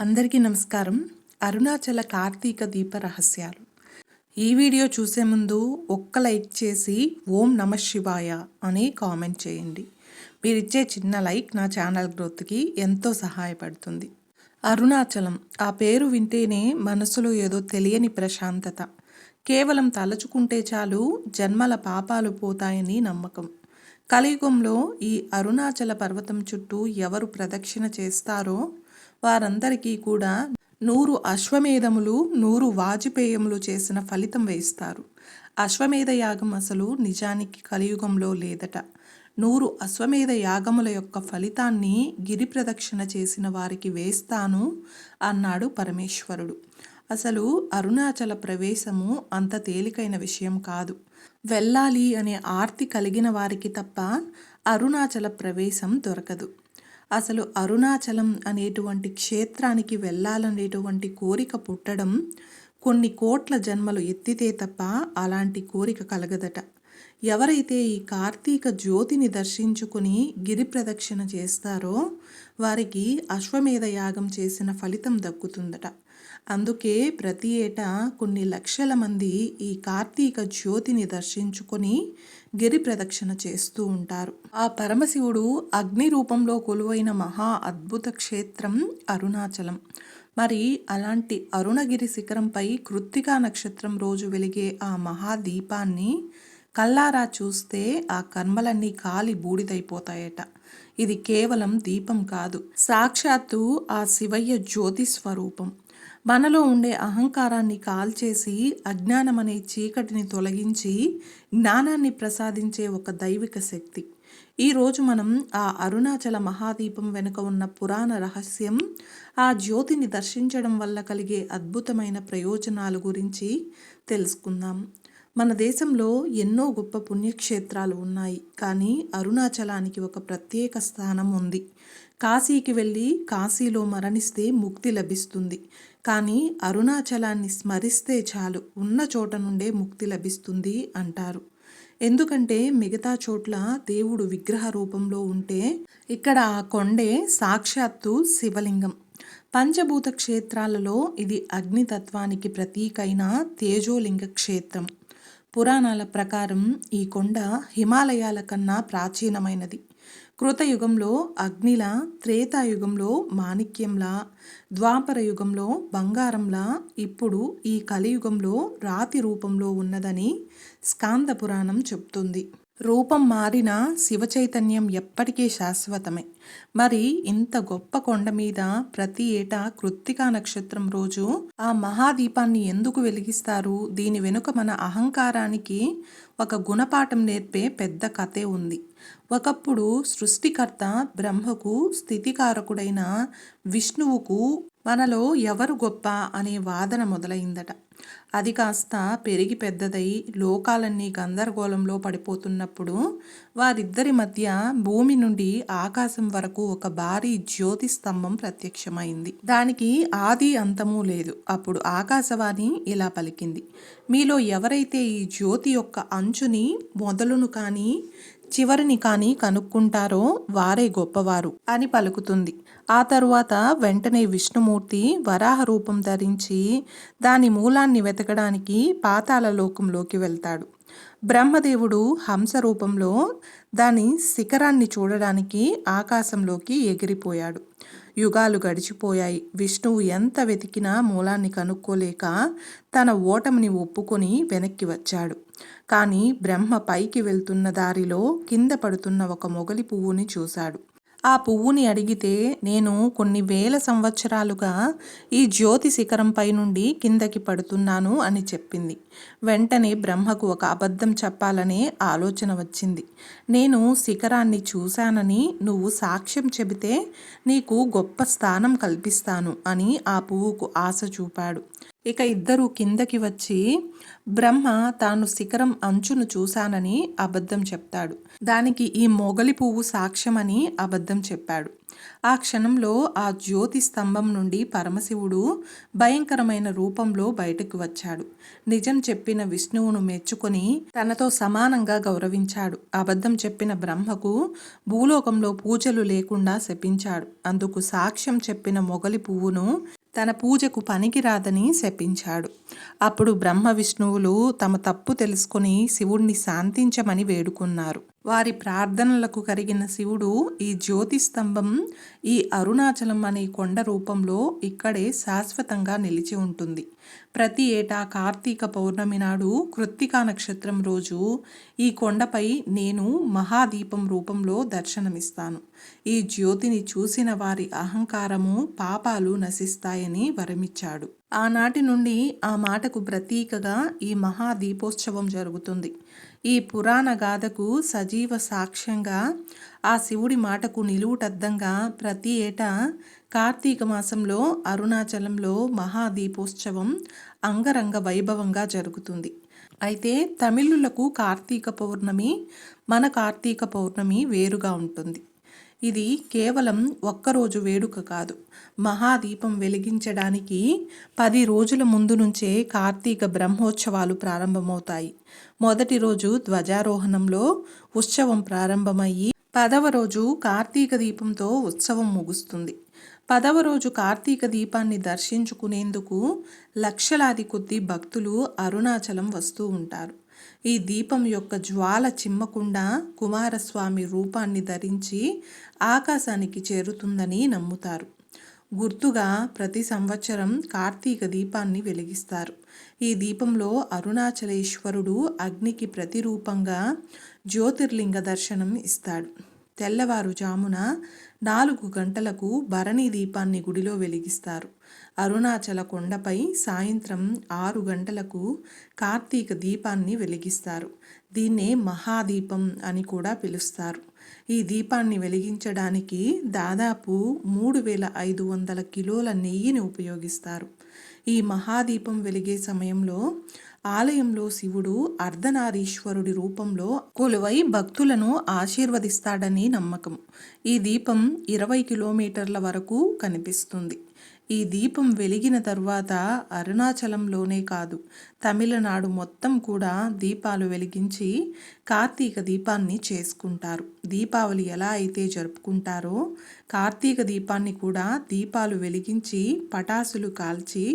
అందరికీ నమస్కారం. అరుణాచల కార్తీక దీప రహస్యాలు. ఈ వీడియో చూసే ముందు ఒక్క లైక్ చేసి ఓం నమ శివాయ అని కామెంట్ చేయండి. మీరిచ్చే చిన్న లైక్ నా ఛానల్ గ్రోత్కి ఎంతో సహాయపడుతుంది. అరుణాచలం. ఆ పేరు వింటేనే మనసులో ఏదో తెలియని ప్రశాంతత. కేవలం తలుచుకుంటే చాలు జన్మల పాపాలు పోతాయని నమ్మకం. కలియుగంలో ఈ అరుణాచల పర్వతం చుట్టూ ఎవరు ప్రదక్షిణ చేస్తారో వారందరికీ కూడా నూరు అశ్వమేధములు నూరు వాజపేయములు చేసిన ఫలితం వేస్తారు అశ్వమేధ యాగం అసలు నిజానికి కలియుగంలో లేదట. నూరు అశ్వమేధ యాగముల యొక్క ఫలితాన్ని గిరి ప్రదక్షిణ చేసిన వారికి వేస్తాను అన్నాడు పరమేశ్వరుడు. అసలు అరుణాచల ప్రవేశము అంత తేలికైన విషయం కాదు. వెళ్ళాలి అనే ఆర్తి కలిగిన వారికి తప్ప అరుణాచల ప్రవేశం దొరకదు. అసలు అరుణాచలం అనేటువంటి క్షేత్రానికి వెళ్ళాలనేటువంటి కోరిక పుట్టడం కొన్ని కోట్ల జన్మలు ఎత్తితే తప్ప అలాంటి కోరిక కలగదట. ఎవరైతే ఈ కార్తీక జ్యోతిని దర్శించుకుని గిరి ప్రదక్షిణ చేస్తారో వారికి అశ్వమేధ యాగం చేసిన ఫలితం దక్కుతుందట. అందుకే ప్రతి ఏటా కొన్ని లక్షల మంది ఈ కార్తీక జ్యోతిని దర్శించుకొని గిరి ప్రదక్షిణ చేస్తూ ఉంటారు. ఆ పరమశివుడు అగ్ని రూపంలో కొలువైన మహా అద్భుత క్షేత్రం అరుణాచలం. మరి అలాంటి అరుణగిరి శిఖరంపై కృత్తికా నక్షత్రం రోజు వెలిగే ఆ మహాదీపాన్ని కల్లారా చూస్తే ఆ కర్మలన్నీ కాలి బూడిదైపోతాయట. ఇది కేవలం దీపం కాదు సాక్షాత్తు ఆ శివయ్య జ్యోతి స్వరూపం. మనలో ఉండే అహంకారాన్ని కాల్చేసి అజ్ఞానం అనే చీకటిని తొలగించి జ్ఞానాన్ని ప్రసాదించే ఒక దైవిక శక్తి. ఈరోజు మనం ఆ అరుణాచల మహాదీపం వెనుక ఉన్న పురాణ రహస్యం ఆ జ్యోతిని దర్శించడం వల్ల కలిగే అద్భుతమైన ప్రయోజనాల గురించి తెలుసుకుందాం. మన దేశంలో ఎన్నో గొప్ప పుణ్యక్షేత్రాలు ఉన్నాయి కానీ అరుణాచలానికి ఒక ప్రత్యేక స్థానం ఉంది. కాశీకి వెళ్ళి కాశీలో మరణిస్తే ముక్తి లభిస్తుంది. కానీ అరుణాచలాన్ని స్మరిస్తే చాలు. ఉన్న చోట నుండే ముక్తి లభిస్తుంది అంటారు. ఎందుకంటే మిగతా చోట్ల దేవుడు విగ్రహ రూపంలో ఉంటే ఇక్కడ ఆ కొండే సాక్షాత్తు శివలింగం. పంచభూత క్షేత్రాలలో ఇది అగ్నితత్వానికి ప్రతీకైన తేజోలింగ క్షేత్రం. పురాణాల ప్రకారం ఈ కొండ హిమాలయాల కన్నా ప్రాచీనమైనది. కృతయుగంలో అగ్నిలా త్రేతాయుగంలో మాణిక్యంలా ద్వాపర యుగంలో బంగారంలా ఇప్పుడు ఈ కలియుగంలో రాతి రూపంలో ఉన్నదని స్కాంద పురాణం చెప్తుంది. రూపం మారిన శివ చైతన్యం ఎప్పటికీ శాశ్వతమే. మరి ఇంత గొప్ప కొండ మీద ప్రతి ఏటా కృత్తికా నక్షత్రం రోజు ఆ మహాదీపాన్ని ఎందుకు వెలిగిస్తారు? దీని వెనుక మన అహంకారానికి ఒక గుణపాఠం నేర్పే పెద్ద కథే ఉంది. ఒకప్పుడు సృష్టికర్త బ్రహ్మకు స్థితికారకుడైన విష్ణువుకు మనలో ఎవరు గొప్ప అనే వాదన మొదలైందట. అది కాస్త పెరిగి పెద్దదై లోకాలన్నీ గందరగోళంలో పడిపోతున్నప్పుడు వారిద్దరి మధ్య భూమి నుండి ఆకాశం వరకు ఒక భారీ జ్యోతి స్తంభం ప్రత్యక్షమైంది. దానికి ఆది అంతము లేదు. అప్పుడు ఆకాశవాణి ఇలా పలికింది. మీలో ఎవరైతే ఈ జ్యోతి యొక్క అంచుని మొదలును కానీ చివరిని కానీ కనుక్కుంటారో వారే గొప్పవారు అని పలుకుతుంది. ఆ తరువాత వెంటనే విష్ణుమూర్తి వరాహ రూపం ధరించి దాని మూలాన్ని వెతకడానికి పాతాల లోకంలోకి వెళ్తాడు. బ్రహ్మదేవుడు హంస రూపంలో దాని శిఖరాన్ని చూడడానికి ఆకాశంలోకి ఎగిరిపోయాడు. యుగాలు గడిచిపోయాయి. విష్ణువు ఎంత వెతికినా మూలాన్ని కనుక్కోలేక తన ఓటమిని ఒప్పుకొని వెనక్కి వచ్చాడు. కానీ బ్రహ్మ పైకి వెళ్తున్న దారిలో కింద పడుతున్న ఒక మొగలి పువ్వుని చూశాడు. ఆ పువ్వుని అడిగితే నేను కొన్ని వేల సంవత్సరాలుగా ఈ జ్యోతి శిఖరంపై నుండి కిందకి పడుతున్నాను అని చెప్పింది. వెంటనే బ్రహ్మకు ఒక అబద్ధం చెప్పాలనే ఆలోచన వచ్చింది. నేను శిఖరాన్ని చూశానని నువ్వు సాక్ష్యం చెబితే నీకు గొప్ప స్థానం కల్పిస్తాను అని ఆ పువ్వుకు ఆశ చూపాడు. ఇక ఇద్దరు కిందకి వచ్చి బ్రహ్మ తాను శిఖరం అంచును చూశానని అబద్ధం చెప్తాడు. దానికి ఈ మొగలి పువ్వు సాక్ష్యమని అబద్ధం చెప్పాడు. ఆ క్షణంలో ఆ జ్యోతి స్తంభం నుండి పరమశివుడు భయంకరమైన రూపంలో బయటకు వచ్చాడు. నిజం చెప్పిన విష్ణువును మెచ్చుకొని తనతో సమానంగా గౌరవించాడు. అబద్ధం చెప్పిన బ్రహ్మకు భూలోకంలో పూజలు లేకుండా శపించాడు. అందుకు సాక్ష్యం చెప్పిన మొగలి పువ్వును తన పూజకు పనికిరాదని శపించాడు. అప్పుడు బ్రహ్మ విష్ణువులు తమ తప్పు తెలుసుకుని శివుణ్ణి శాంతించమని వేడుకున్నారు. వారి ప్రార్థనలకు కరిగిన శివుడు ఈ జ్యోతి స్తంభం ఈ అరుణాచలం అనే కొండ రూపంలో ఇక్కడే శాశ్వతంగా నిలిచి ఉంటుంది. ప్రతి ఏటా కార్తీక పౌర్ణమి నాడు కృత్తికా నక్షత్రం రోజు ఈ కొండపై నేను మహాదీపం రూపంలో దర్శనమిస్తాను. ఈ జ్యోతిని చూసిన వారి అహంకారము పాపాలు నశిస్తాయని వరమిచ్చాడు. ఆనాటి నుండి ఆ మాటకు ప్రతీకగా ఈ మహాదీపోత్సవం జరుగుతుంది. ఈ పురాణ గాథకు సజీవ సాక్ష్యంగా ఆ శివుడి మాటకు నిలువుటద్దంగా ప్రతి ఏటా కార్తీక మాసంలో అరుణాచలంలో మహాదీపోత్సవం అంగరంగ వైభవంగా జరుగుతుంది. అయితే తమిళులకు కార్తీక పౌర్ణమి మన కార్తీక పౌర్ణమి వేరుగా ఉంటుంది. ఇది కేవలం ఒక్కరోజు వేడుక కాదు. మహాదీపం వెలిగించడానికి పది రోజుల ముందు నుంచే కార్తీక బ్రహ్మోత్సవాలు ప్రారంభమవుతాయి. మొదటి రోజు ధ్వజారోహణంలో ఉత్సవం ప్రారంభమయ్యి పదవ రోజు కార్తీక దీపంతో ఉత్సవం ముగుస్తుంది. పదవ రోజు కార్తీక దీపాన్ని దర్శించుకునేందుకు లక్షలాది కొద్ది భక్తులు అరుణాచలం వస్తూ ఉంటారు. ఈ దీపం యొక్క జ్వాల చిమ్మకుండా కుమారస్వామి రూపాన్ని ధరించి ఆకాశానికి చేరుతుందని నమ్ముతారు. గుర్తుగా ప్రతి సంవత్సరం కార్తీక దీపాన్ని వెలిగిస్తారు. ఈ దీపంలో అరుణాచలేశ్వరుడు అగ్నికి ప్రతిరూపంగా జ్యోతిర్లింగ దర్శనం ఇస్తాడు. తెల్లవారుజామున నాలుగు గంటలకు భరణి దీపాన్ని గుడిలో వెలిగిస్తారు. అరుణాచల కొండపై సాయంత్రం ఆరు గంటలకు కార్తీక దీపాన్ని వెలిగిస్తారు. దీన్నే మహాదీపం అని కూడా పిలుస్తారు. ఈ దీపాన్ని వెలిగించడానికి దాదాపు మూడు వేల ఐదు వందల కిలోల నెయ్యిని ఉపయోగిస్తారు. ఈ మహాదీపం వెలిగే సమయంలో ఆలయంలో శివుడు అర్ధనారీశ్వరుడి రూపంలో కొలువై భక్తులను ఆశీర్వదిస్తాడని నమ్మకం. ఈ దీపం ఇరవై కిలోమీటర్ల వరకు కనిపిస్తుంది. ఈ దీపం వెలిగిన తర్వాత అరుణాచలంలోనే కాదు తమిళనాడు మొత్తం కూడా దీపాలు వెలిగించి కార్తీక దీపాన్ని చేసుకుంటారు. దీపావళి ఎలా అయితే జరుపుకుంటారో కార్తీక దీపాన్ని కూడా దీపాలు వెలిగించి పటాసులు కాల్చి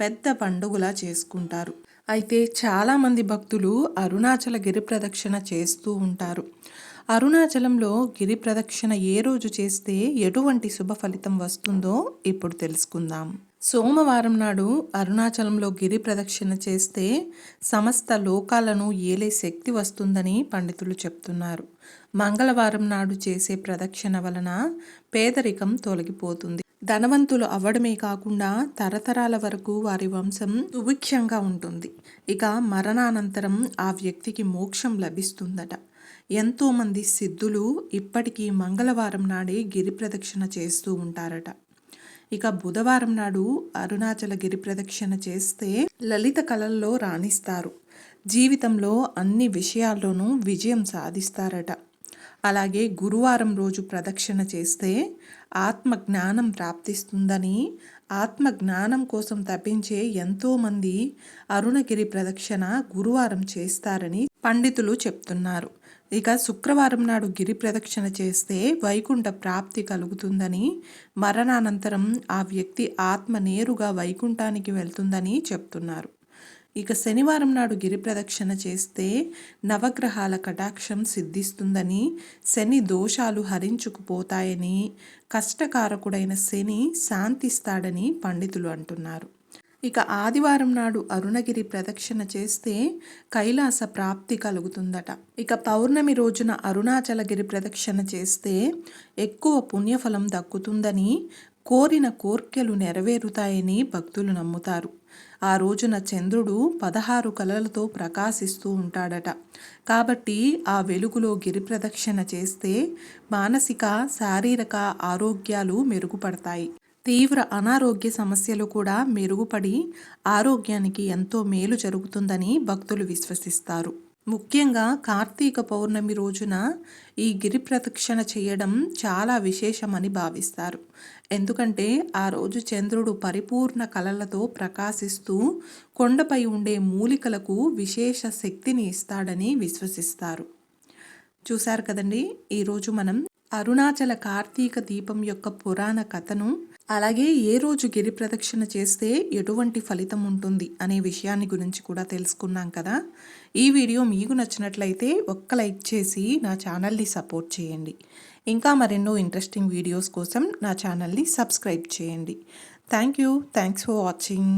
పెద్ద పండుగలా చేసుకుంటారు. అయితే చాలామంది భక్తులు అరుణాచల గిరి ప్రదక్షిణ చేస్తూ ఉంటారు. అరుణాచలంలో గిరి ప్రదక్షిణ ఏ రోజు చేస్తే ఎటువంటి శుభ ఫలితం వస్తుందో ఇప్పుడు తెలుసుకుందాం. సోమవారం నాడు అరుణాచలంలో గిరి ప్రదక్షిణ చేస్తే సమస్త లోకాలను ఏలే శక్తి వస్తుందని పండితులు చెప్తున్నారు. మంగళవారం నాడు చేసే ప్రదక్షిణ వలన పేదరికం తొలగిపోతుంది. ధనవంతులు అవ్వడమే కాకుండా తరతరాల వరకు వారి వంశం సుభిక్షంగా ఉంటుంది. ఇక మరణానంతరం ఆ వ్యక్తికి మోక్షం లభిస్తుందట. ఎంతోమంది సిద్ధులు ఇప్పటికీ మంగళవారం నాడే గిరి ప్రదక్షిణ చేస్తూ ఉంటారట. ఇక బుధవారం నాడు అరుణాచలగిరి ప్రదక్షిణ చేస్తే లలిత కళల్లో రాణిస్తారు. జీవితంలో అన్ని విషయాల్లోనూ విజయం సాధిస్తారట. అలాగే గురువారం రోజు ప్రదక్షిణ చేస్తే ఆత్మ జ్ఞానం ప్రాప్తిస్తుందని ఆత్మ జ్ఞానం కోసం తప్పించే ఎంతోమంది అరుణగిరి ప్రదక్షిణ గురువారం చేస్తారని పండితులు చెప్తున్నారు. ఇక శుక్రవారం నాడు గిరి ప్రదక్షిణ చేస్తే వైకుంఠ ప్రాప్తి కలుగుతుందని మరణానంతరం ఆ వ్యక్తి ఆత్మ నేరుగా వైకుంఠానికి వెళ్తుందని చెప్తున్నారు. ఇక శనివారం నాడు గిరి ప్రదక్షిణ చేస్తే నవగ్రహాల కటాక్షం సిద్ధిస్తుందని శని దోషాలు హరించుకుపోతాయని కష్టకారకుడైన శని శాంతిస్తాడని పండితులు అంటున్నారు. ఇక ఆదివారం నాడు అరుణగిరి ప్రదక్షిణ చేస్తే కైలాస ప్రాప్తి కలుగుతుందట. ఇక పౌర్ణమి రోజున అరుణాచలగిరి ప్రదక్షిణ చేస్తే ఎక్కువ పుణ్యఫలం దక్కుతుందని కోరిన కోర్కెలు నెరవేరుతాయని భక్తులు నమ్ముతారు. ఆ రోజున చంద్రుడు పదహారు కలలతో ప్రకాశిస్తూ ఉంటాడట. కాబట్టి ఆ వెలుగులో గిరి ప్రదక్షిణ చేస్తే మానసిక శారీరక ఆరోగ్యాలు మెరుగుపడతాయి. తీవ్ర అనారోగ్య సమస్యలు కూడా మెరుగుపడి ఆరోగ్యానికి ఎంతో మేలు జరుగుతుందని భక్తులు విశ్వసిస్తారు. ముఖ్యంగా కార్తీక పౌర్ణమి రోజున ఈ గిరి ప్రదక్షిణ చేయడం చాలా విశేషమని భావిస్తారు. ఎందుకంటే ఆ రోజు చంద్రుడు పరిపూర్ణ కళలతో ప్రకాశిస్తూ కొండపై ఉండే మూలికలకు విశేష శక్తిని ఇస్తాడని విశ్వసిస్తారు. చూశారు కదండి? ఈరోజు మనం అరుణాచల కార్తీక దీపం యొక్క పురాణ కథను అలాగే ఏ రోజు గిరి ప్రదక్షిణ చేస్తే ఎటువంటి ఫలితం ఉంటుంది అనే విషయాన్ని గురించి కూడా తెలుసుకున్నాం కదా. ఈ వీడియో మీకు నచ్చినట్లయితే ఒక్క లైక్ చేసి నా ఛానల్ని సపోర్ట్ చేయండి. ఇంకా మరెన్నో ఇంట్రెస్టింగ్ వీడియోస్ కోసం నా ఛానల్ని సబ్స్క్రైబ్ చేయండి. Thank you. Thanks for watching.